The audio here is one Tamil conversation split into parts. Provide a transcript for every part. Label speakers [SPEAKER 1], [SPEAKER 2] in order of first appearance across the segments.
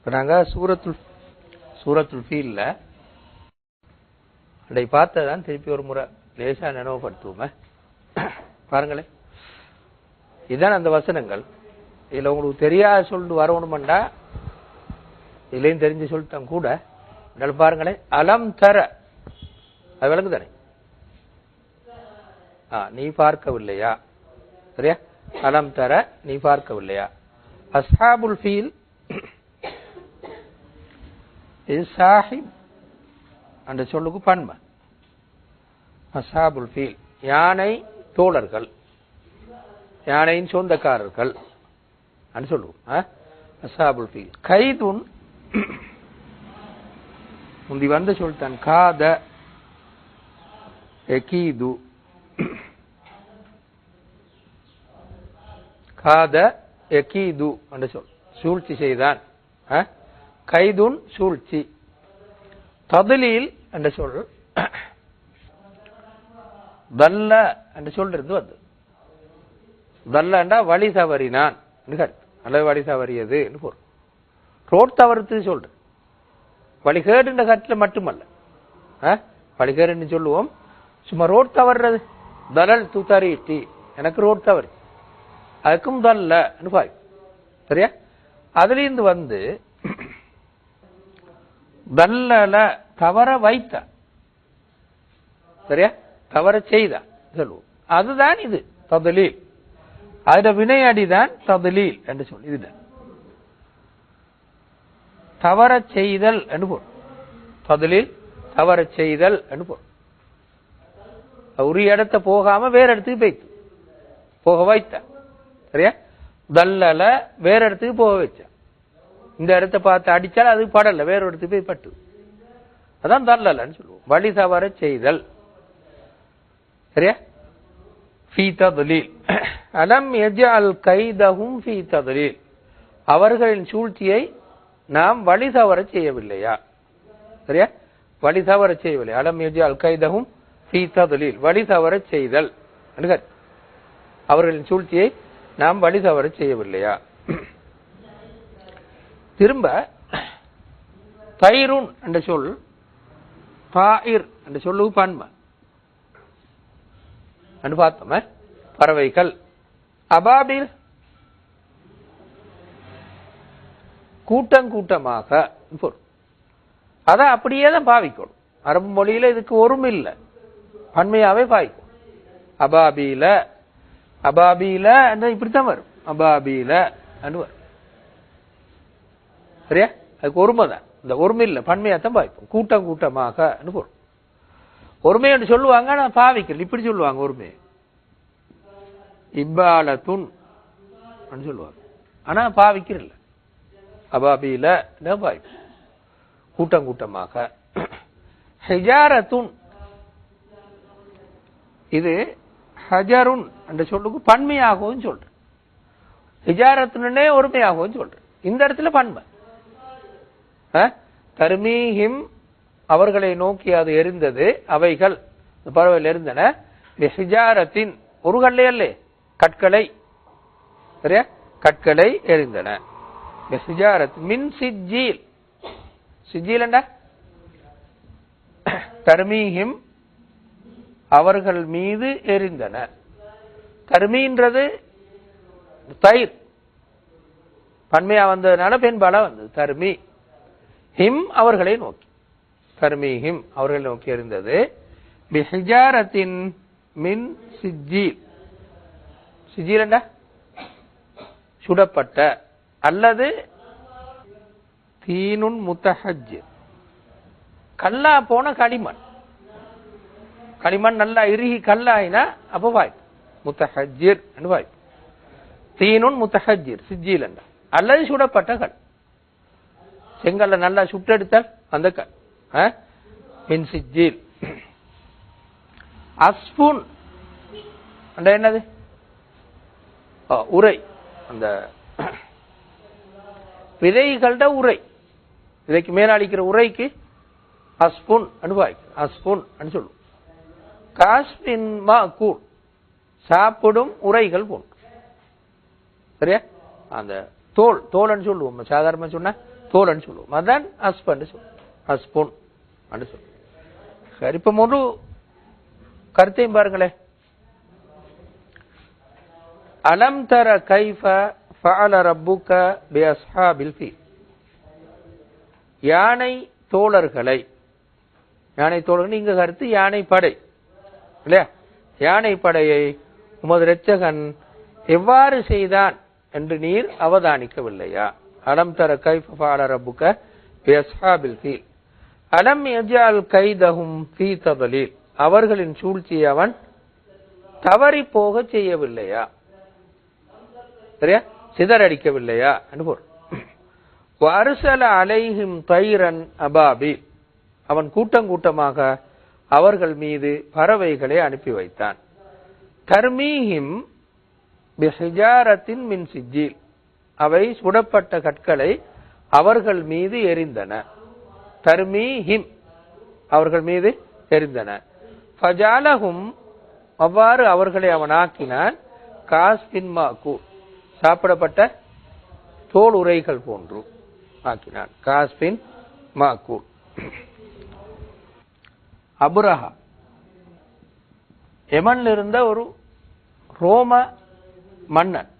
[SPEAKER 1] இப்போ நாங்கள் சூரத்துல் சூரத்துல் ஃபீலில் அதை பார்த்ததான் திருப்பி ஒரு முறை லேசாக நினைவுபடுத்துவோமே. பாருங்களேன். இதுதான் அந்த வசனங்கள். இதில் உங்களுக்கு தெரியாத சொல்லிட்டு வரணுமெண்டா இதுலேயும் தெரிஞ்சு சொல்லிட்டோம் கூட. இருந்தாலும் பாருங்களேன். அலம் தர அது விளங்கு தானே ஆ நீ பார்க்கவில்லையா? சரியா? அலம் தர நீ பார்க்கவில்லையா? அஸ்ஹாபுல் ஃபீல் இது சாஹிப். அந்த சொல்லுக்கு பன்மை அஸ்ஹாபுல் ஃபீல். யானை தோழர்கள். யானையின் சொந்தக்காரர்கள். அப்படின்னு சொல்லுவோம். அசாபுல் ஃபீல். கைதுன் முந்தி வந்த சொல்லிட்டான் காத எகீது. காத எகீது. என்று சொல். சூழ்ச்சி செய்தான். கைதுன் சூழ்ச்சி. ததுலீல் என்று சொல் தல்ல என்று சொல்றது வந்து தல்லண்டா வழி தவறினான் அல்லது வழி தவறியது பொருள். ரோட் தவறுத்து சொல்றேன் வழிகேடுன்ற கருத்துல மட்டுமல்ல. வழிகேடுன்னு சொல்லுவோம். சும்மா ரோட் தவறுறது. தலல் துத்தரிட்டி. எனக்கு ரோட் தவறு. அதுக்கும் தல்ல பாய் சரியா? அதுலேருந்து வந்து தல்லல தவற வைத்த. சரியா? தவற செய்த. சொல்லுவோம். அதுதான் இது ததலீல். அதுல வினையடிதான் ததலீல் என்று சொல் இதுதான் தவற செய்தல் என்று பொருள். ததலீல் தவற செய்தல் என்று பொருள். ஒரு இடத்த போகாம வேற இடத்துக்கு போய்த்து போக வைத்த. சரியா? தல்லல வேற இடத்துக்கு போக வச்ச இந்த இடத்த பார்த்து அடித்தால் அது படல வேற இடத்துக்கு போய் பட்டு. அதான் தரலன்னு சொல்லுவோம். வழி தவற செய்தல். சரியா? ஃபீ ததலீல். அலம் எஜால் கைதகும் ஃபீ ததலீல். அவர்களின் சூழ்ச்சியை நாம் வழி தவற செய்யவில்லையா? சரியா? வழி தவற செய்யவில்லை. அலம் எஜால் கைதகும் ஃபீ ததலீல். வழி தவற செய்தல். அவர்களின் சூழ்ச்சியை நாம் வழி தவற செய்யவில்லையா? திரும்ப தைருன் என்ற சொல் தாயிர் என்ற சொல்லு பன்மை என்று பறவைகள். அபாபில் கூட்டம் கூட்டமாக பொருள். அதை அப்படியே தான் பாவிக்கணும். அரபு மொழியில இதுக்கு ஒரும் இல்லை. பன்மையாவே பாவிக்கும் அபாபில அபாபில இப்படித்தான் வரும். அபாபில வரும். சரியா? அதுக்கு ஒருமை தான். இந்த ஒருமை இல்லை பன்மையாத்தான் பாவிப்போம் கூட்டம் கூட்டமாக பொருள். ஒருமை என்று சொல்லுவாங்க நான் பாவிக்கல இப்படி சொல்லுவாங்க ஒருமை. இப்பாலத்துன் சொல்லுவாங்க. ஆனா பாவிக்கிறல்ல அபாபியில பாவிப்போம் கூட்டம் கூட்டமாக. ஹெஜாரத்துன். இது ஹஜருன் என்ற சொல்லுக்கு பன்மையாகவும் சொல்றேன். ஹிஜாரத்துனே ஒருமையாகவும் சொல்றேன். இந்த இடத்துல பன்மை. தர்மீஹிம் அவர்களை நோக்கி அது எரிந்தது. அவைகள் பறவைகள் இருந்தன ஹிஜாரத்தின் ஒரு கல்லையல்லே கற்களை. சரியா? கற்களை எரிந்தன. ஹிஜாரத் மின் சிஜீல் சிஜீல் தர்மீஹிம் அவர்கள் மீது எரிந்தன. தர்மீன்றது தயிர். பன்மையா வந்ததுனால பெண்பாலா வந்தது. தர்மி. ஹிம் அவர்களை நோக்கி. தர்மீஹிம் அவர்களை நோக்கி இருந்தது பிஹிஜாரத்தின் மின் சிஜீல் சிஜீல் என்ன சுடப்பட்ட அல்லது தீனுன் முத்தஹஜ் கல்லா போன களிமண். களிமண் நல்லா இறுகி கல்லாயினா அப்ப வாய்ப்பு. முத்தஹஜிர் வாய்ப்பு. தீனுன் முத்தஹஜிர் சிஜீல் அல்லது சுடப்பட்ட கல். செங்கல்ல நல்லா சுட்டெடுத்தால் அந்த கல் மின் சிஜில் அஸ்பூன். அந்த என்னது? உரை. அந்த விதைகள உரை. விதைக்கு மேலாளிக்கிற உரைக்கு அஸ்பூன் அனுபாய்க்கு அஸ்பூன் சொல்லுவோம் காஸ்பின் மா கூழ். சாப்பிடும் உரைகள் போன்று சரியா? அந்த தோல் தோல்னு சொல்லுவோம். சாதாரணமாக சொன்ன தோல்னு சொல்லுவோம். அதான் ஹஸ்பண்ட் சொல்லுவோம். அஸ்புன் அப்படின்னு சொல்லுவோம். சரி இப்ப முழு கருத்தையும் பாருங்களேன் அலம் தர கைஃப ஃபஅல ரப்புக பி அஸ்ஹாபில் ஃபீல் யானை தோழர்களை யானை தோழர்கள் இங்க கருத்து யானை படை இல்லையா? யானை படையை உமது இரட்சகன் எவ்வாறு செய்தான் என்று நீர் அவதானிக்கவில்லையா? அலம் தர கைஃப ஃபஅல ரப்புக பி அஸ்ஹாபில் ஃபீல் அலம் யஜ்அல் கைதஹும் ஃபீ ததலீல் அவர்களின் சூழ்ச்சியை அவன் தவறி போக செய்யவில்லையா? சரியா? சிதறடிக்கவில்லையா? என்று வருசல அரசல அலைஹிம் தைரன் அபாபி அவன் கூட்டம் கூட்டமாக அவர்கள் மீது பறவைகளை அனுப்பி வைத்தான். தர்மீஹிம் பிஹிஜாரத்தின் மின் சிஜில் அவை சுடப்பட்ட கற்களை அவர்கள் மீது எரிந்தன. தர்மி ஹிம் அவர்கள் மீது எரிந்தன. ஃபஜாலஹும் அவ்வாறு அவர்களை அவன் ஆக்கினான். காஸ்பின் மாக்கு சாப்பிடப்பட்ட தோல் உரைகள் போன்று ஆக்கினான். காஸ்பின் மாக்கு. அபுரஹா எமன்ல இருந்த ஒரு ரோம மன்னன்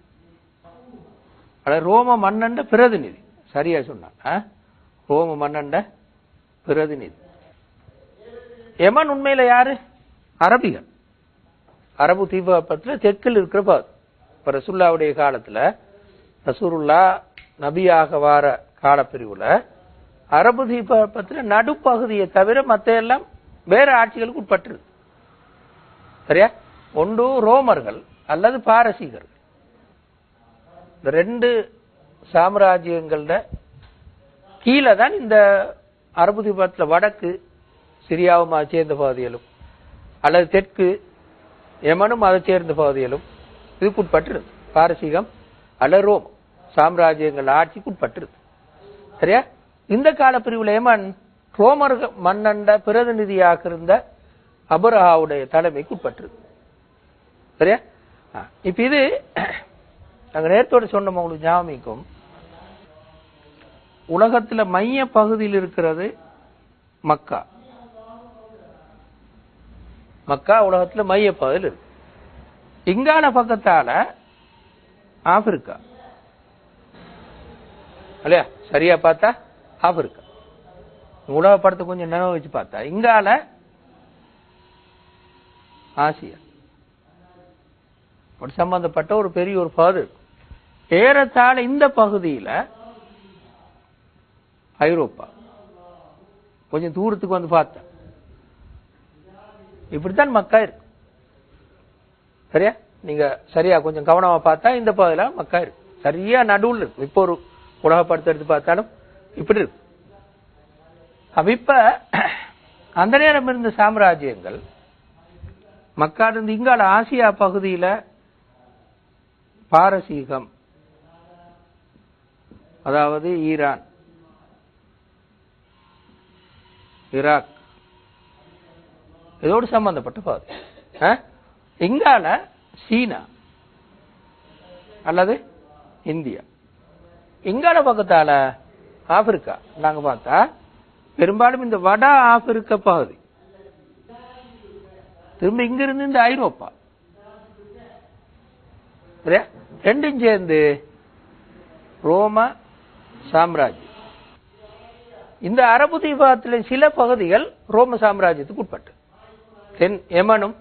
[SPEAKER 1] அதாவது ரோம மன்னண்ட பிரதிநிதி. சரியா சொன்னான் ஆ? ரோம மன்னண்ட பிரதிநிதி. எமன் உண்மையில யாரு? அரபிகள். அரபு தீபத்தில் தெற்கில் இருக்கிற பாது இப்ப ரசுல்லாவுடைய காலத்துல ரசூருல்லா நபியாக வார காலப்பிரிவுல அரபு தீபத்தில் நடுப்பகுதியை தவிர மத்த எல்லாம் வேற ஆட்சிகளுக்கு உட்பட்டிருக்கு சரியா? ஒன்று ரோமர்கள் அல்லது பாரசீகர்கள். இந்த ரெண்டு சாம்ராஜ்யங்கள கீழே தான் இந்த அரபு தீபத்தில் வடக்கு சிரியாவும் அதை சேர்ந்த பகுதிகளும் அல்லது தெற்கு யமனும் அதை சேர்ந்த பகுதிகளும் இதுக்குட்பட்டிருக்கு பாரசீகம் அல்ல ரோம் சாம்ராஜ்யங்கள் ஆட்சிக்குட்பட்டிருக்கு சரியா? இந்த காலப்பிரிவுல யமன் ரோமர் மன்னண்ட பிரதிநிதியாக இருந்த அபரஹாவுடைய தலைமைக்கு உட்பட்டிருக்கு சரியா? இப்போ இப்ப இது நாங்க நேரத்தோட சொன்னோம் உங்களுக்கு ஜாமிக்கும் உலகத்துல மைய பகுதியில் இருக்கிறது மக்கா. மக்கா உலகத்துல மைய பகுதியில் இருக்கு. இங்கால பக்கத்தால ஆப்பிரிக்கா. இல்லையா? சரியா பார்த்தா ஆப்பிரிக்கா. உலக படத்தை கொஞ்சம் நினைவு வச்சு பார்த்தா இங்கால ஆசியா. ஒரு சம்பந்தப்பட்ட ஒரு பெரிய ஒரு பகுதி இருக்கு. ஏறத்தாழ இந்த பகுதியில ஐரோப்பா. கொஞ்சம் தூரத்துக்கு வந்து பார்த்தேன். இப்படித்தான் மக்கா இருக்கு. சரியா? நீங்க சரியா கொஞ்சம் கவனமா பார்த்தா இந்த பகுதியில மக்கா இருக்கு. சரியா நடுவில் இருக்கு. இப்போ ஒரு உலக படத்தை எடுத்து பார்த்தாலும் இப்படி இருக்கு. இப்ப அந்த நேரம் இருந்த சாம்ராஜ்யங்கள் மக்கா இருந்து இங்கால ஆசியா பகுதியில பாரசீகம் அதாவது ஈரான். ஈராக் இதோடு சம்பந்தப்பட்ட பகுதி இங்கால சீனா. அல்லது இந்தியா. இங்கால பக்கத்தால ஆப்பிரிக்கா. நாங்க பார்த்தா பெரும்பாலும் இந்த வட ஆப்பிரிக்க பகுதி. திரும்ப இங்கிருந்து இந்த ஐரோப்பா. ரெண்டும் சேர்ந்து ரோமா சாம்ராஜ்யம். இந்த அரபு தீபத்தில் சில பகுதிகள் ரோம சாம்ராஜ்யத்துக்கு உட்பட்டு. தென் எமனும்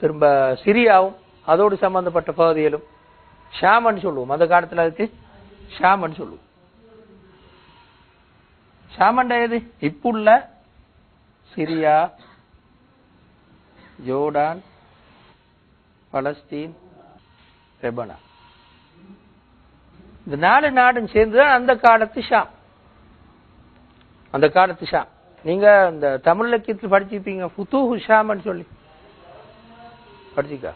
[SPEAKER 1] திரும்ப சிரியாவும் அதோடு சம்பந்தப்பட்ட பகுதிகளும். ஷாமன் சொல்லுவோம். அந்த காலத்தில் அதுக்கு ஷாமன் சொல்லுவோம். ஷாமன்டா எது? இப்புள்ள சிரியா ஜோர்டான் பலஸ்தீன் ரெபனா இந்த நாலு நாடும் சேர்ந்துதான் அந்த காலத்து ஷாம். அந்த காலத்து ஷாம். நீங்க இந்த தமிழ் இலக்கியத்தில் படிச்சிருப்பீங்க. புத்துஹு ஷாம்னு சொல்லி. படிச்சிக்கா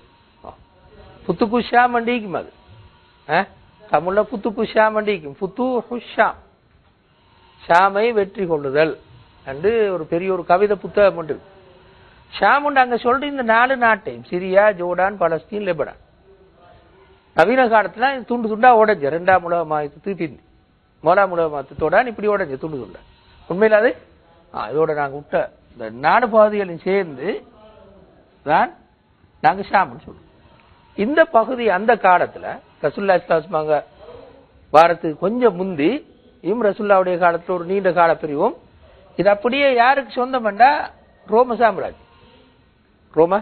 [SPEAKER 1] புத்துக்கு ஷாம் அண்டிக்கும் அது. ஆ? தமிழ்ல புத்துக்கு ஷாம் அண்டிக்கும் புத்துஹு ஷாம். ஷாமை வெற்றி கொள்ளுதல். என்று ஒரு பெரிய ஒரு கவிதை புத்தகம் உண்டு. ஷாம் உண்டு அங்க சொல்ற இந்த நாலு நாட்டையும். Syria Jordan Palestine Lebanon. நவீன காலத்துல துண்டு துண்டா உடைஞ்ச ரெண்டாம் உலக மாயத்துக்கு பிந்தி உலக முலமத்தோட இப்படி உடஞ்சு துண்டு துண்ட. உண்மையில அது? இதோட நாங்க விட்ட இந்த நாடு பகுதிகளையும் சேர்ந்து தான் நாங்க ஷாம்னு சொல்லுவோம் இந்த பகுதி அந்த காலத்துல ரசுல்லா இஸ்லாஸ்மாங்க வாரத்துக்கு கொஞ்சம் முந்தி இம் ரசுல்லாவுடைய காலத்துல ஒரு நீண்ட கால பிரிவும் இது அப்படியே யாருக்கு சொந்தம் சொந்தம்டா ரோம சாம்ராஜ்யம். ரோம?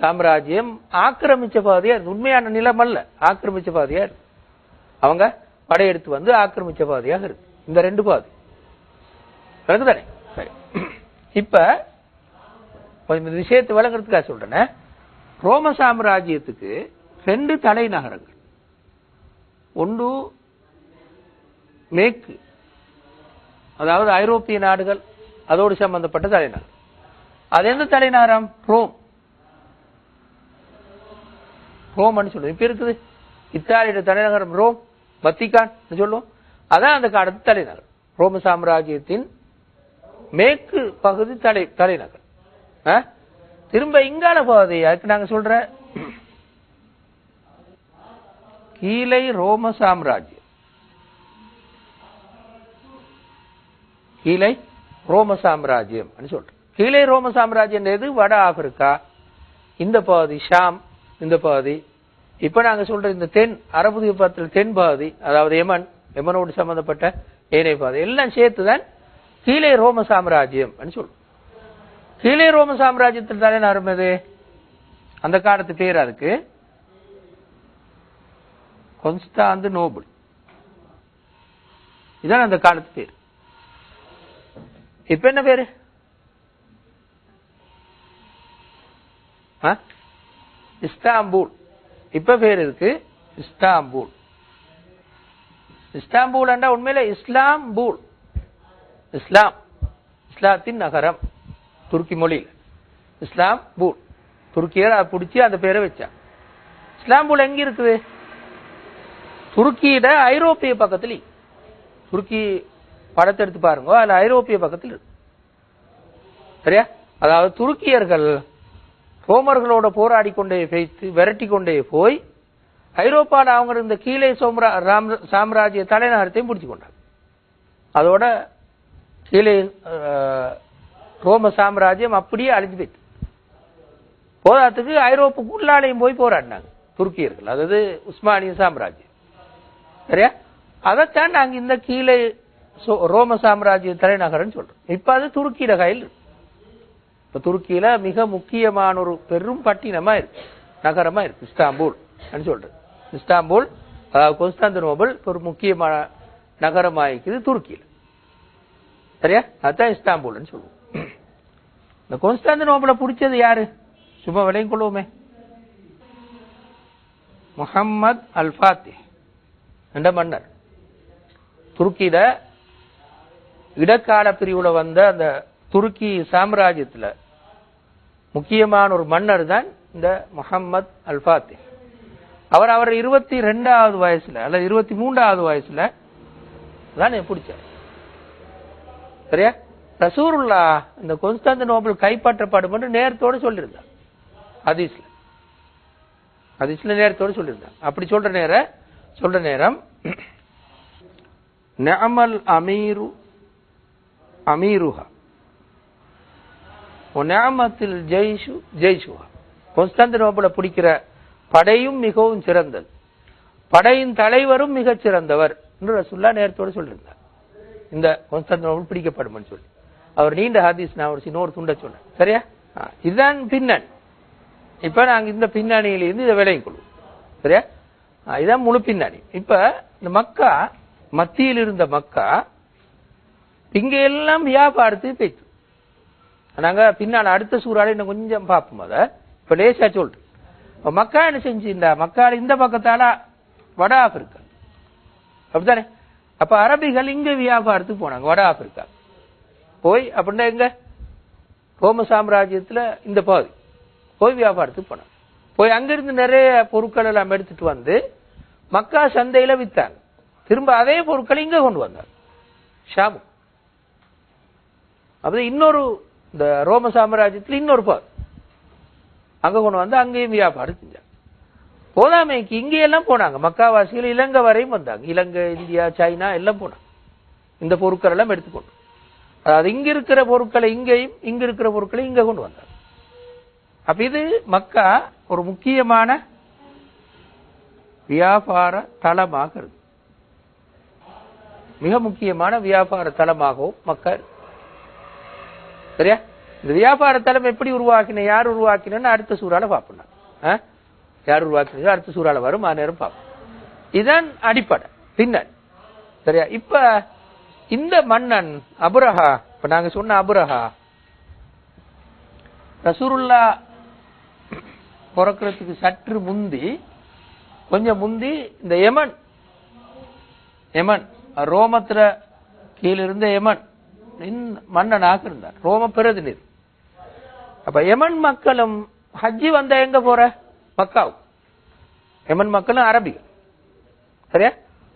[SPEAKER 1] சாம்ராஜ்யம் ஆக்கிரமிச்ச பாதையா இருக்கு. உண்மையான நிலம் அல்ல. ஆக்கிரமிச்ச பாதையா இருக்கு. அவங்க படையெடுத்து வந்து ஆக்கிரமிச்ச பாதையாக இருக்கு. இந்த ரெண்டு பாதை. தானே சரி. இப்ப இந்த விஷயத்தை விளங்குறதுக்காக சொல்றேன். ரோம சாம்ராஜ்யத்துக்கு ரெண்டு தலைநகரங்கள் ஒன்று மேற்கு அதாவது ஐரோப்பிய நாடுகள் அதோடு சம்பந்தப்பட்ட தலைநகர் அது எந்த தலைநகரம் ரோம். ரோம்னு சொல்லுவோம். இப்ப இருக்குது? இத்தாலியோட தலைநகரம் ரோம் வத்திகான் சொல்லுவோம். அதான் அந்த காலத்து தலைநகர் ரோம சாம்ராஜ்யத்தின் மேற்கு பகுதி தலை தலைநகர் ஆ? திரும்ப இங்கால பகுதி அதுக்கு நாங்க சொல்ற. கீழே ரோம சாம்ராஜ்யம். கீழை ரோம சாம்ராஜ்யம் சொல்றோம். கீழே ரோம சாம்ராஜ்யம் எது? வட ஆப்பிரிக்கா. இந்த பகுதி ஷாம். இந்த பாதி. இப்ப நாங்க சொல்ற இந்த தென் அரபு தீபத்தில் தென் பாதி அதாவது எமன் எமனோடு சம்பந்தப்பட்ட ஏனைய பாதி எல்லாம் சேர்த்துதான் கீழே ரோம சாம்ராஜ்யம் சொல்றோம். கீழே ரோம சாம்ராஜ்யத்தில் தானே அருமது அந்த காலத்து பேர் அதுக்கு. Constantinople. இதான் அந்த காலத்து பேர். இப்ப என்ன பேரு? இஸ்தாம்பூல். இப்ப பேர் இருக்கு இஸ்தாம்பூல். இஸ்தாம்பூல் உண்மையில இஸ்லாம்பூல். இஸ்லாம் இஸ்லாத்தின் நகரம் துருக்கி மொழியில். இஸ்லாம் பூல் துருக்கியர் அதை பிடிச்சி அந்த பேரை வச்சான் இஸ்லாம்பூல் எங்க இருக்குது? துருக்கியிட ஐரோப்பிய பக்கத்துல. துருக்கி படத்தை எடுத்து பாருங்க. அதுல ஐரோப்பிய பக்கத்தில் இருக்கு. சரியா? அதாவது துருக்கியர்கள் ரோமர்களோட போராடி கொண்டே வைத்து விரட்டி கொண்டே போய் ஐரோப்பாவில் அவங்க இருந்த கீழே சோம்ரா ராம் சாம்ராஜ்ய தலைநகரத்தையும் பிடிச்சு கொண்டாங்க. அதோட கீழே ரோம சாம்ராஜ்யம் அப்படியே அழிஞ்சு போயிட்டு. போராட்டத்துக்கு ஐரோப்புக்குள்ளாலையும் போய் போராடினாங்க துருக்கியர்கள் அதாவது உஸ்மானிய சாம்ராஜ்யம். சரியா? அதைத்தான் நாங்கள் இந்த கீழே சோ- ரோம சாம்ராஜ்ய தலைநகரம்னு சொல்றோம். இப்ப அது துருக்கியில கையில் இருக்கு. இப்போ துருக்கியில் மிக முக்கியமான ஒரு பெரும் பட்டினமா இருக்கு. நகரமாக இருக்கு இஸ்தாம்பூல் சொல்றது. இஸ்தாம்பூல் அதாவது கொஸ்தாந்தனோபல் ஒரு முக்கியமான நகரமாக இருக்குது துருக்கியில். சரியா? அதுதான் இஸ்தாம்பூல்னு சொல்லுவோம். இந்த கொன்ஸ்டாந்தினோபிள பிடிச்சது யாரு? சும்மா விலையும் கொள்வோமே. முஹம்மத் அல்ஃபாத்தி என்ற மன்னர். துருக்கியில இடக்கால பிரிவுல வந்த அந்த துருக்கி சாம்ராஜ்யத்தில் முக்கியமான ஒரு மன்னர் தான் இந்த முகம்மது அல்ஃபாத்தி. அவர் அவர் இருபத்தி ரெண்டாவது வயசுல அல்லது இருபத்தி மூன்றாவது வயசுல தான் பிடிச்சார் சரியா? ரசூருல்லா இந்த கொன்ஸ்டாந்தினோபிள் கைப்பற்றப்படும் என்று நேரத்தோடு சொல்லியிருந்தார். ஹதீஸ்ல. ஹதீஸ்ல நேரத்தோடு சொல்லியிருந்தார். அப்படி சொல்ற நேரம் சொல்ற நேரம் நெமல் அமீரு அமீருஹா. ஒநாமத்தில் ஜெய்ஷு ஜெய்ஷுவா கொன்ஸ்டாந்தினோபிள பிடிக்கிற படையும் மிகவும் சிறந்தது. படையின் தலைவரும் மிகச் சிறந்தவர் என்று ரசுல்லா நேரத்தோடு சொல்லியிருந்தார். இந்த கொன்ஸ்டாந்தினோபிள் பிடிக்கப்படும் சொல்லி. அவர் நீண்ட ஹதீஸ் நான் ஒரு சின்ன ஒரு துண்ட சொன்னேன். சரியா? இதுதான் பின்னணி. இப்ப நாங்க இந்த பின்னணியிலிருந்து இதை விலையும் கொள்வோம். சரியா? இதுதான் முழு பின்னணி. இப்ப இந்த மக்கா மத்தியில் இருந்த மக்கா இங்க எல்லாம் வியாபாரத்துக்கு பேச்சு நாங்க பின்னால அடுத்த சூறால இன்னும் கொஞ்சம் பார்ப்போம் அதை. இப்ப லேசா சொல்றேன். மக்கா என்ன செஞ்சு இந்த மக்கால் இந்த பக்கத்தால வட ஆப்பிரிக்கா. அப்படித்தானே? அப்ப அரபிகள் இங்க வியாபாரத்துக்கு போனாங்க வட ஆப்பிரிக்கா. போய் அப்படின்னா எங்க? ரோம சாம்ராஜ்யத்துல இந்த பகுதி. போய் வியாபாரத்துக்கு போனாங்க. போய் அங்கிருந்து நிறைய பொருட்கள் எல்லாம் எடுத்துட்டு வந்து மக்கா சந்தையில வித்தாங்க. திரும்ப அதே பொருட்களை இங்க கொண்டு வந்தாங்க. ஷாமு. அப்படி இன்னொரு இந்த ரோம சாம்ராஜ்யத்தில் இன்னொரு போர். அங்க கொண்டு வந்து அங்கேயும் வியாபாரம் செஞ்சாங்க. போதாமைக்கு இங்கே எல்லாம் போனாங்க. மக்காவாசிகள் இலங்கை வரையும் வந்தாங்க. இலங்கை இந்தியா சைனா எல்லாம் போனாங்க. இந்த பொருட்கள் எல்லாம் எடுத்துக்கொண்டு. அதாவது இங்க இருக்கிற பொருட்களை இங்கேயும் இங்க இருக்கிற பொருட்களை இங்க கொண்டு வந்தாங்க. அப்ப இது மக்கா ஒரு முக்கியமான வியாபார தளமாக இருக்கு. மிக முக்கியமான வியாபார தளமாகவும் மக்கள் இருக்கு. சரியா இந்த வியாபார தலம் எப்படி உருவாக்கின யார் உருவாக்கினு அடுத்த சூறால பார்ப்போம் நான். ஆ? யார் உருவாக்கினோ அடுத்த சூறால வரும் நேரம் பார்ப்போம் இதுதான் அடிப்படை பின்னர் சரியா இப்ப இந்த மன்னன் அபுரஹா இப்ப நாங்க சொன்ன அபுரஹா ரசூருல்லா பிறக்கிறதுக்கு சற்று முந்தி கொஞ்சம் முந்தி இந்த எமன் எமன் ரோமத்துல கீழிருந்த இருந்த மன்னனாக இருந்தார். ரோம பிரதிநிதி. அப்ப எமன் மக்களும் ஹஜ்ஜி வந்தா எங்க போற? மக்காவும் எமன் மக்களும் அரபிகள். சரியா?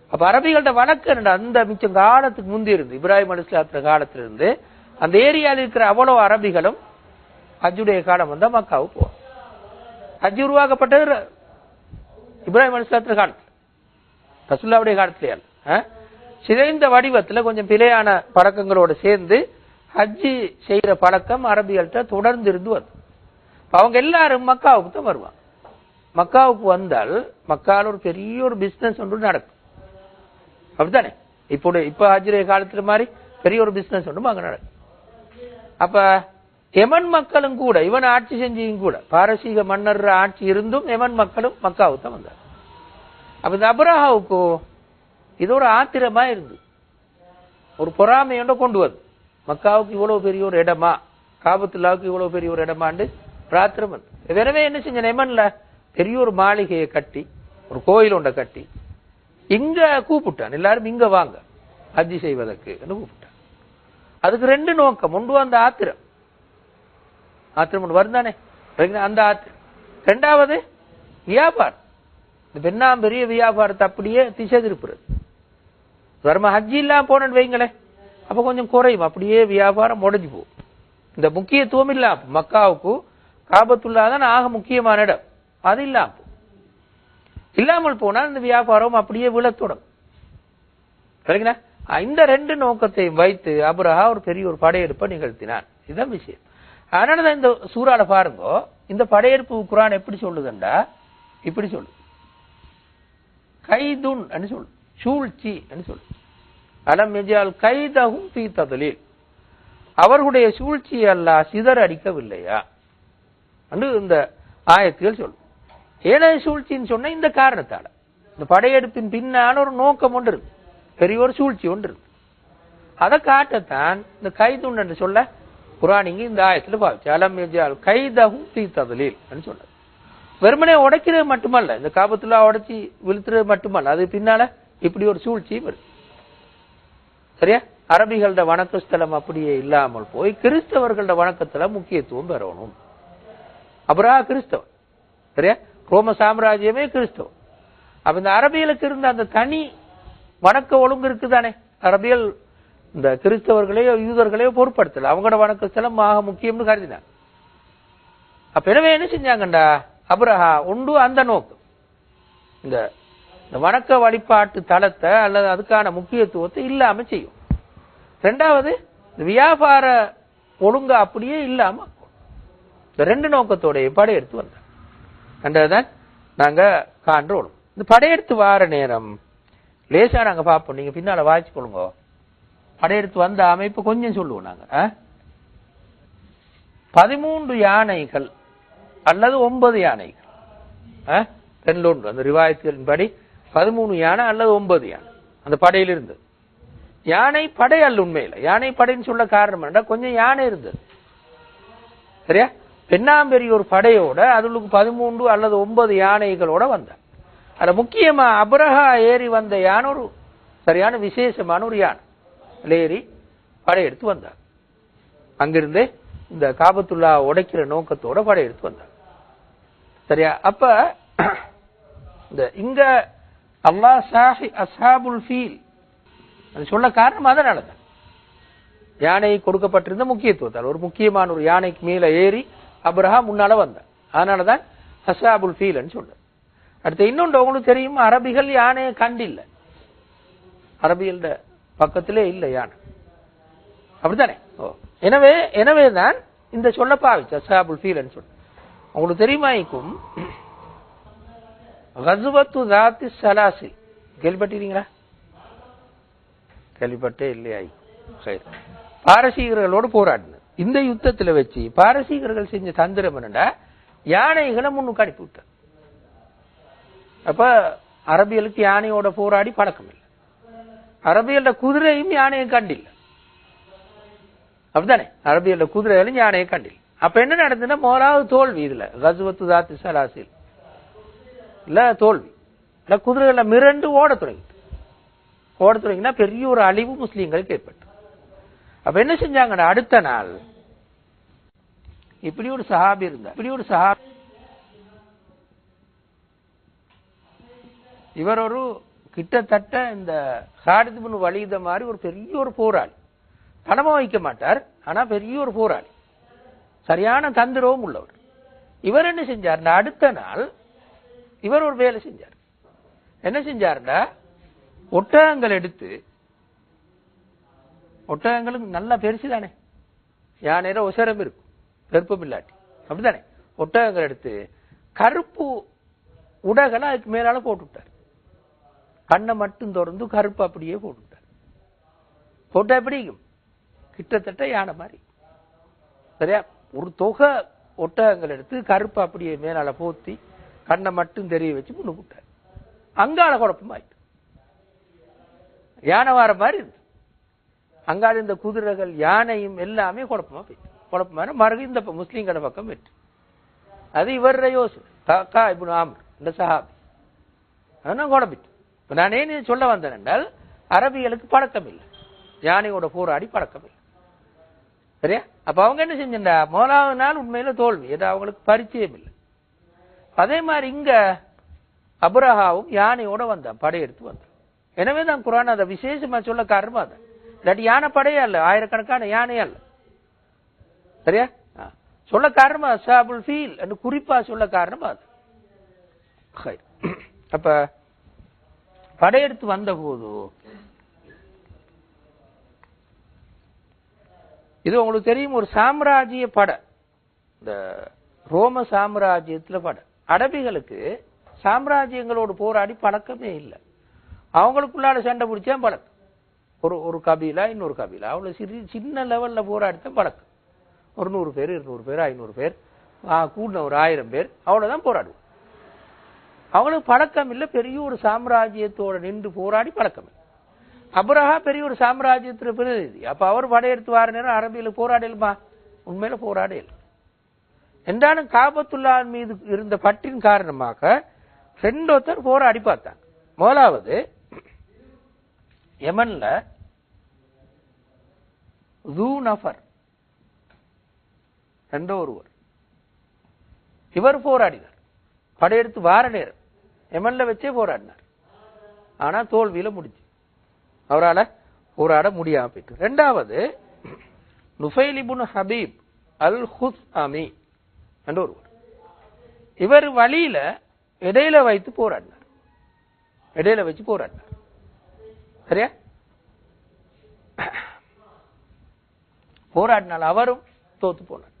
[SPEAKER 1] அப்ப அரபிகள்ட்ட வழக்கு என்ன அந்த மிச்சம் காலத்துக்கு முந்தி இருந்து இப்ராஹிம் அலிஸ்லாத்திர காலத்திலிருந்து அந்த ஏரியாவில் இருக்கிற அவ்வளவு அரபிகளும் ஹஜ்ஜுடைய காலம் வந்தா மக்காவுக்கு போவாங்க. ஹஜ்ஜி உருவாக்கப்பட்டது இப்ராஹிம் அலிஸ்லாத்திர காலத்தில். ரசுல்லாவுடைய காலத்திலே ஆ? சிதைந்த வடிவத்துல கொஞ்சம் பிழையான பழக்கங்களோட சேர்ந்து ஹஜ்ஜி செய்யற பழக்கம் அரபிகள்கிட்ட தொடர்ந்து இருந்து வருது அவங்க எல்லாரும் மக்காவுக்கு தான் வருவாங்க. மக்காவுக்கு வந்தால் மக்கால ஒரு பெரிய ஒரு பிசினஸ் ஒன்று நடக்கும். அப்படித்தானே? இப்போ இப்ப ஹஜ்ஜுடைய காலத்துல மாதிரி பெரிய ஒரு பிசினஸ் ஒன்று அங்க நடக்கும். அப்ப எமன் மக்களும் கூட இவன் ஆட்சி செஞ்சியும் கூட பாரசீக மன்னர் ஆட்சி இருந்தும் எமன் மக்களும் மக்காவுக்கு தான் வந்தார் அப்ப இந்த அபராஹாவுக்கு இது ஒரு ஆத்திரமா இருந்து. ஒரு பொறாமையோட கொண்டு வந்து மக்காவுக்கு இவ்வளவு பெரிய ஒரு இடமா? காபத்துல்லாவுக்கு இவ்வளவு பெரிய ஒரு இடமாண்டு பிராத்திரம் வந்து. எனவே என்ன செஞ்ச நெமன்ல பெரிய ஒரு மாளிகையை கட்டி ஒரு கோயில் ஒன்றை கட்டி இங்க கூப்பிட்டான். எல்லாரும் இங்க வாங்க. ஹஜ்ஜி செய்வதற்கு கூப்பிட்டான். அதுக்கு ரெண்டு நோக்கம். ஒன்று அந்த ஆத்திரம். ஆத்திரம் ஒன்று வருந்தானே? அந்த ஆத்திரம். ரெண்டாவது வியாபாரம். இந்த பெண்ணாம் பெரிய வியாபாரத்தை அப்படியே திசை திருப்புறது. வருமா? ஹஜ்ஜி இல்லாம போனேன்னு வைங்களேன். அப்ப கொஞ்சம் குறையும். அப்படியே வியாபாரம் முடஞ்சு போகும். இந்த முக்கியத்துவம் இல்லாம மக்காவுக்கு காபத்துல்லா தான் ஆக முக்கியமான இடம். அது இல்லாம இல்லாமல் போனால் இந்த வியாபாரம் அப்படியே விழத்தோடும் சரிங்களா? இந்த ரெண்டு நோக்கத்தையும் வைத்து அபுரஹா ஒரு பெரிய ஒரு படையெடுப்பை நிகழ்த்தினான். இதுதான் விஷயம். அதனாலதான் இந்த சூறால பாருங்க இந்த படையெடுப்பு குரான் எப்படி சொல்லுதுண்டா? இப்படி சொல்லு கைதுன் சொல்லு சூழ்ச்சி சொல்லு அலம் எஜால் கைதகும் பீ ததலில். அவர்களுடைய சூழ்ச்சி அல்லாஹ் சிதற அடிக்கவில்லையா என்று இந்த ஆயத்தில் சொல்லும். ஏழை சூழ்ச்சின்னு சொன்ன இந்த காரணத்தால. இந்த படையெடுப்பின் பின்னால ஒரு நோக்கம் ஒன்று இருக்கு. பெரிய ஒரு சூழ்ச்சி ஒன்று இருக்கு. அதை காட்டத்தான் இந்த கைதுண்டு என்று சொல்ல குரானிங்க இந்த ஆயத்தில் பாவிச்சு அலம் எஜால் கைதகும் பீ ததலில் சொன்னது. வெறுமனே உடைக்கிறது மட்டுமல்ல இந்த காபத்துல உடைச்சி விழுத்துறது மட்டுமல்ல அது பின்னால இப்படி ஒரு சூழ்ச்சியும் இருக்கு. சரியா? அரபிகளோட வணக்கஸ்தலம் அப்படியே இல்லாமல் போய் கிறிஸ்தவர்களோட வணக்கத்துல முக்கியத்துவம் பெறணும். அப்புறா கிறிஸ்தவன். சரியா? ரோம சாம்ராஜ்யமே கிறிஸ்தவம் அப்ப இந்த அரபிகளுக்கு இருந்த அந்த தனி வணக்க ஒழுங்கு இருக்குதானே? அரபியல் இந்த கிறிஸ்தவர்களையோ யூதர்களையோ பொருட்படுத்தல. அவங்களோட வணக்கஸ்தலம் ஆக முக்கியம்னு கருதினாங்க. அப்ப எனவே என்ன செஞ்சாங்கண்டா? அப்ரஹா உண்டு அந்த நோக்கு இந்த இந்த வணக்க வழிபாட்டு தளத்தை அல்லது அதுக்கான முக்கியத்துவத்தை இல்லாம செய்யும். ரெண்டாவது இந்த வியாபார ஒழுங்க அப்படியே இல்லாம இந்த ரெண்டு நோக்கத்தோடைய படையெடுத்து வந்தாங்க கண்டதுதான் நாங்க காண்றோம். இந்த படையெடுத்து வார நேரம் லேசா நாங்க பார்ப்போம். நீங்க பின்னால வாய்ச்சி கொள்ளுங்க படையெடுத்து வந்த அமைப்பு கொஞ்சம் சொல்லுவோம் நாங்க. ஆ? பதிமூன்று யானைகள் அல்லது ஒன்பது யானைகள். ஆ? ஒன்று அந்த ரிவாயத்துகளின் படி பதிமூணு யானை அல்லது ஒன்பது யானை. அந்த படையில் இருந்தது. யானை படை அல்ல உண்மையில். யானை படைன்னு சொல்ல காரணம் என்ன கொஞ்சம் யானை இருந்தது. சரியா? பெண்ணாம்பெரிய ஒரு படையோட அதுகளுக்கு பதிமூன்று அல்லது ஒன்பது யானைகளோட வந்தார். அதில் முக்கியமா அபரஹா ஏறி வந்த யானை ஒரு சரியான விசேஷமான ஒரு யானை. ஏறி படையெடுத்து வந்தார். அங்கிருந்து இந்த காபத்துல்லா உடைக்கிற நோக்கத்தோட படையெடுத்து வந்தார். சரியா? அப்ப இந்த இங்க அல்லாஹ் சாஹி அசாபுல் ஃபீல். அது சொல்ல காரணம் அதனால தான் யானை கொடுக்கப்பட்டிருந்த முக்கியத்துவத்தால். ஒரு முக்கியமான ஒரு யானைக்கு மேலே ஏறி அப்ரஹா முன்னால வந்தார் அதனாலதான் அசாபுல் ஃபீல்னு சொல்ற அடுத்து இன்னொன்று உங்களுக்கு தெரியும் அரபிகள் யானையை கண்டில்ல. அரபிகள பக்கத்திலே இல்லை யானை. அப்படித்தானே? ஓ. எனவே எனவே தான் இந்த சொல்ல பாவிச்சு அசாபுல் ஃபீல்னு சொல்லு உங்களுக்கு தெரியுமாய்க்கும் கசுவத்து தாத்தி சலாசில் கேள்விப்பட்டிருக்கீங்களா? கேள்விப்பட்டே இல்லையா? சரி. பாரசீகர்களோடு போராடினது இந்த யுத்தத்துல வச்சு பாரசீகர்கள் செஞ்ச தந்திரம் என்னடா யானைகளை முன்னுக்கு அனுப்பி விட்டார். அப்ப அரபியலுக்கு யானையோட போராடி பழக்கம் இல்லை. அரபியல்ல குதிரையும் யானையை கண்டில்லை. அப்படித்தானே? அரபியல்ல குதிரைகளும் யானையை கண்டில்லை. அப்ப என்ன நடந்ததுன்னா முதலாவது தோல்வி இதுல. கசுவத்து தாத்து சலாசில். இல்ல தோல்வி. இல்ல குதிரைகள மிரண்டு ஓடத் தொடங்கிட்டு. ஓட தொடங்கினா பெரிய ஒரு அழிவு முஸ்லீம்களுக்கு ஏற்பட்டு. அப்ப என்ன செஞ்சாங்கன்னா அடுத்த நாள் இப்படி ஒரு சஹாபி இருந்தார். இப்படி ஒரு சஹாபி இவர் ஒரு கிட்டத்தட்ட இந்த ஹாரிதுபின் வலித மாதிரி ஒரு பெரிய ஒரு போராளி. பணமா வைக்க மாட்டார் ஆனா பெரிய ஒரு போராளி. சரியான தந்திரவும் உள்ளவர். இவர் என்ன செஞ்சார் அடுத்த நாள் இவர் ஒரு வேலை செஞ்சார். என்ன செஞ்சாருன்னா ஒட்டகங்கள் எடுத்து ஒட்டகங்களும் நல்லா பெருசு தானே. யானையில உசரம் இருக்கும் பெருப்பம் இல்லாட்டி. அப்படித்தானே? ஒட்டகங்கள் எடுத்து கருப்பு உடகளை அதுக்கு மேலால போட்டுவிட்டார் கண்ணை மட்டும் திறந்து கருப்பு அப்படியே போட்டுவிட்டார் போட்டா எப்படி கிட்டத்தட்ட யானை மாதிரி. சரியா? ஒரு தொகை ஒட்டகங்கள் எடுத்து கருப்பு அப்படியே மேலால போத்தி கண்ணை மட்டும் தெரிய வச்சு முன்னு விட்டார் அங்கால குழப்பமாயிட்டு. யானை வார மாதிரி இருந்து. அங்காள இந்த குதிரைகள் யானையும் எல்லாமே குழப்பமா போயிட்டு. குழப்பமான மறுபடியும் இந்த முஸ்லீம்கட பக்கம் போயிட்டு. அது இவர யோசனை காக்கா இப்படி ஆமர் இந்த சஹாபி. அதெல்லாம் குழப்பிட்டு இப்ப நான் ஏன் சொல்ல வந்தேன் என்றால் அரபிகளுக்கு பழக்கம் இல்லை யானையோட போராடி பழக்கம் இல்லை சரியா? அப்ப அவங்க என்ன செஞ்சா முதலாவது நாள் உண்மையில தோல்வி. ஏதோ அவங்களுக்கு பரிச்சயம் இல்லை அதே மாதிரி இங்க அபுரஹாவும் யானையோட வந்தான் படையெடுத்து வந்தான். எனவே தான் குரான் அதை விசேஷமா சொல்ல காரணமா அது. இல்லாட்டி யானை படையே அல்ல ஆயிரக்கணக்கான யானை அல்ல. சரியா? ஆ. சொல்ல காரணமா சாபுல் ஃபீல் என்று குறிப்பா சொல்ல காரணமா அது. அப்ப படையெடுத்து வந்த போது இது உங்களுக்கு தெரியும் ஒரு சாம்ராஜ்ய படை. இந்த ரோம சாம்ராஜ்யத்துல படை. அரபிகளுக்கு சாம்ராஜ்யங்களோடு போராடி பழக்கமே இல்லை. அவங்களுக்குள்ளால சண்டை பிடிச்சா பழக்கம். ஒரு ஒரு கபிலா இன்னொரு கபிலா. அவ்வளவு சிறு சின்ன லெவல்ல போராடித்தான் பழக்கம். ஒரு நூறு பேர் இருநூறு பேர் ஐநூறு பேர் கூடின ஒரு ஆயிரம் பேர் அவ்வளவுதான் போராடுவோம். அவங்களுக்கு பழக்கம் இல்லை பெரிய ஒரு சாம்ராஜ்யத்தோட நின்று போராடி பழக்கம் இல்லை. அப்ரஹா பெரிய ஒரு சாம்ராஜ்யத்தில் பிரதிநிதி. அப்ப அவர் படையெடுத்து வார நேரம் அரபியில் போராடலுமா? உண்மையில போராடல. என்றாலும் காபத்துல்லான் மீது இருந்த பற்றின் காரணமாக ரெண்டொருத்தர் போராடி அடிப்பார்த்தாங்க. முதலாவது யமன்ல ஜூ நஃபர் ரெண்டோ ஒருவர். இவர் போராடினார். படையெடுத்து வார நேரம் எமன்ல வச்சே போராடினார். ஆனா தோல்வியில முடிஞ்சு. அவரால் போராட முடியாம போயிட்டு ரெண்டாவது நுஃபைலிபுன் ஹபீப் அல் ஹுஸ் அமி என்ற ஒருவர் இவர் வழியில இடையில வைத்து போராடினார். இடையில வச்சு போராடினார். சரியா? போராடினால் அவரும் தோத்து போனார்.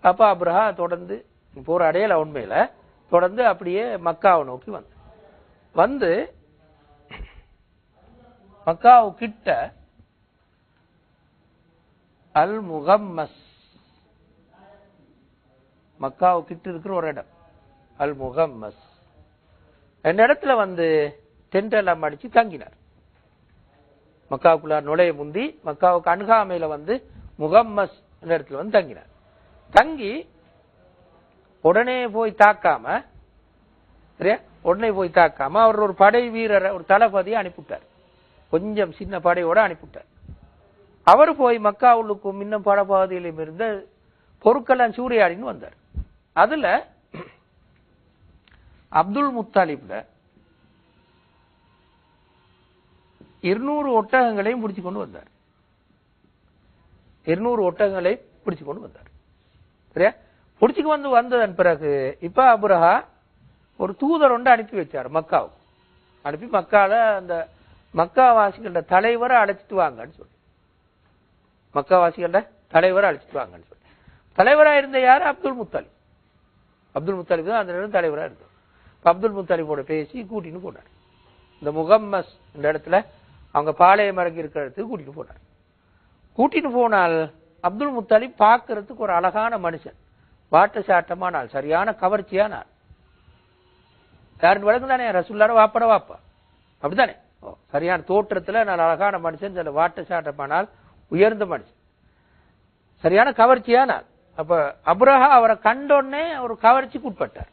[SPEAKER 1] அப்ப அப்ரஹா தொடர்ந்து போராடையில உண்மையில தொடர்ந்து அப்படியே மக்காவை நோக்கி வந்து வந்து மக்காவு கிட்ட அல் முகம்மஸ் மக்காவு கிட்ட இருக்கிற ஒரு இடம். அல் முகம்மஸ் அந்த இடத்துல வந்து தென்றெல்லாம் அடிச்சு தங்கினார். மக்காவுக்குள்ள நுழைய முந்தி மக்காவுக்கு அணுகாமையில வந்து முகம்மஸ் என்ற இடத்துல வந்து தங்கினார். தங்கி உடனே போய் தாக்காம சரியா? உடனே போய் தாக்காம அவர் ஒரு படை வீரரை ஒரு தளபதியை அனுப்பிவிட்டார். கொஞ்சம் சின்ன படையோட அனுப்பிவிட்டார். அவர் போய் மக்காவுள்ளுக்கும் இன்னும் படபாதையிலும் இருந்த பொருட்கள்லாம் சூறையாடின்னு வந்தார். அதுல அப்துல் முத்தாலிப்ல இருநூறு ஒட்டகங்களையும் பிடிச்சு கொண்டு வந்தார். இருநூறு ஒட்டகங்களை பிடிச்சு கொண்டு வந்தார். சரியா? பிடிச்சிக்கு வந்து வந்ததன் பிறகு இப்ப அபுரஹா ஒரு தூதர் ஒன்று அனுப்பி வச்சார் மக்காவுக்கு. அனுப்பி மக்கால அந்த மக்காவாசிகள தலைவரை அழைச்சிட்டு வாங்கன்னு சொல்லி. மக்காவாசிகள தலைவரை அழைச்சிட்டு வாங்கன்னு சொல்லி. தலைவராக இருந்த யார்? அப்துல் முத்தாலிப். அப்துல் முத்தாலிப் தான் அந்த நேரம் தலைவராக இருந்தார். இப்போ அப்துல் முத்தாலிப்போட பேசி கூட்டின்னு போனார். இந்த முகம்மஸ் இந்த இடத்துல அவங்க பாளையம் இறங்கி இருக்கிற இடத்துக்கு கூட்டிட்டு போனார். கூட்டிட்டு போனால் அப்துல் முத்தாலிப் பார்க்கறதுக்கு ஒரு அழகான மனுஷன். வாட்ட சாட்டமான ஆள் சரியான கவர்ச்சியான ஆள் யாருன்னு வழக்கு தானே? ரசுல்லார வாப்பட வாப்பா. அப்படித்தானே? ஓ, சரியான தோற்றத்தில் நல்ல அழகான மனுஷன் சில வாட்ட சாட்டமான ஆள் உயர்ந்த மனுஷன். சரியான கவர்ச்சியான ஆள் அப்ப அப்ரஹா அவரை கண்டோடனே ஒரு கவர்ச்சிக்கு உட்பட்டார்.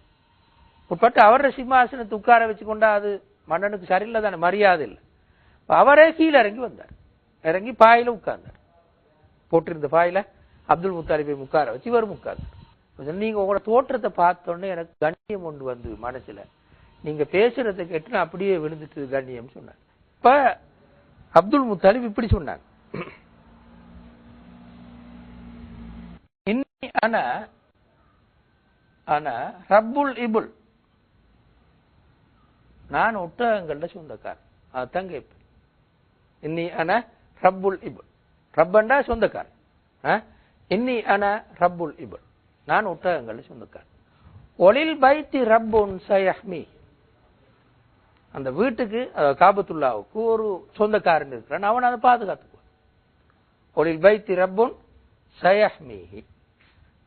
[SPEAKER 1] உட்பட்டு அவர சிம்மாசனத்தை உட்கார வச்சு கொண்டா அது மன்னனுக்கு சரியில்லை தானே மரியாதை இல்லை. அவரே கீழே இறங்கி வந்தார். இறங்கி பாயில உட்கார்ந்தார். போட்டிருந்த பாயில அப்துல் முத்தாலிபை உட்கார வச்சு இவரும் உட்கார்ந்தார். நீங்க உங்களோட தோற்றத்தை பார்த்தோன்னே எனக்கு கண்ணியம் ஒன்று வந்து மனசுல. நீங்க பேசுறதை கேட்டு நான் அப்படியே விழுந்துட்டு கண்ணியம் சொன்னார். இப்ப அப்துல் முத்தாலிப் இப்படி சொன்னாங்க இன்னி அன அன ரப்புல் இபுல். நான் ஒட்டகங்கள்ல சொந்தக்காரன். அதுதான் கேட்பேன். இன்னி அன ரப்புல் இபுல். ரப்பண்டா சொந்தக்காரன். ஆ? இன்னி அன ரப்புல் இபுல். நான் ஒட்டகங்கள்ல சொந்தக்காரன். ஒளில் பைத்தி ரப்புன் சயஹ்மி. அந்த வீட்டுக்கு காபத்துல்லாவுக்கு ஒரு சொந்தக்காரன் இருக்கிறான். அவன் அதை பாதுகாத்துக்குவான். ஒளில் பைத்தி ரப்புன் சயஹ்மிஹி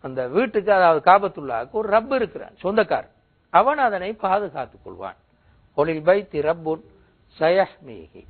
[SPEAKER 1] அந்த வீட்டுக்கு அதாவது காபத்துள்ளாவுக்கு ஒரு ரப்பு இருக்கிறான் சொந்தக்காரன் அவன் அதனை பாதுகாத்துக் கொள்வான். ஒளில் பைத்தி ரப்புன் சயஹ்மீகி